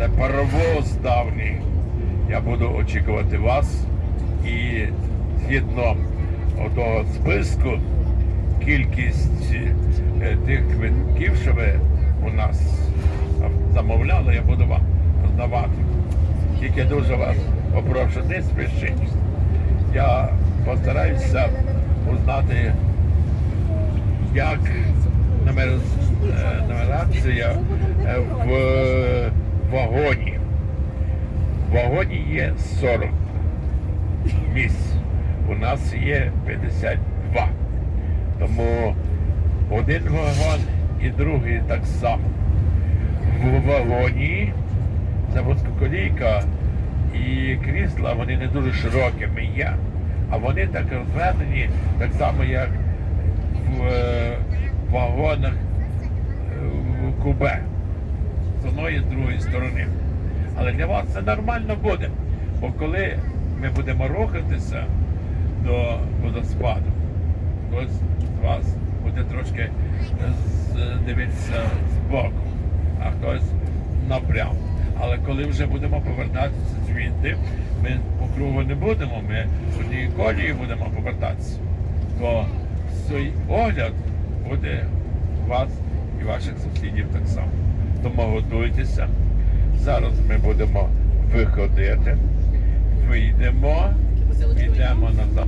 Це паровоз давній. Я буду очікувати вас і згідно отого списку кількість е, тих квитків, що ви у нас замовляли, я буду вам роздавати. Тільки дуже вас попрошу, не спішіть. Я постараюся узнати, як номер, е, нумерація е, в вагоні. В вагоні є 40 місць. У нас є 52. Тому один вагон і другий так само. В вагоні це вузькоколійка і крісла, вони не дуже широкими є, а вони так розведені, так само, як в е, вагонах е, в Кубе одної з другої сторони. Але для вас це нормально буде. Бо коли ми будемо рухатися до водоспаду, хтось з вас буде трошки е, з- дивитися збоку, а хтось напряму. Але коли вже будемо повертатися звідти, ми по кругу не будемо, ми однією колією будемо повертатися. То цей огляд буде у вас і ваших сусідів так само. Тому готуйтеся. Зараз ми будемо виходити, вийдемо, йдемо на.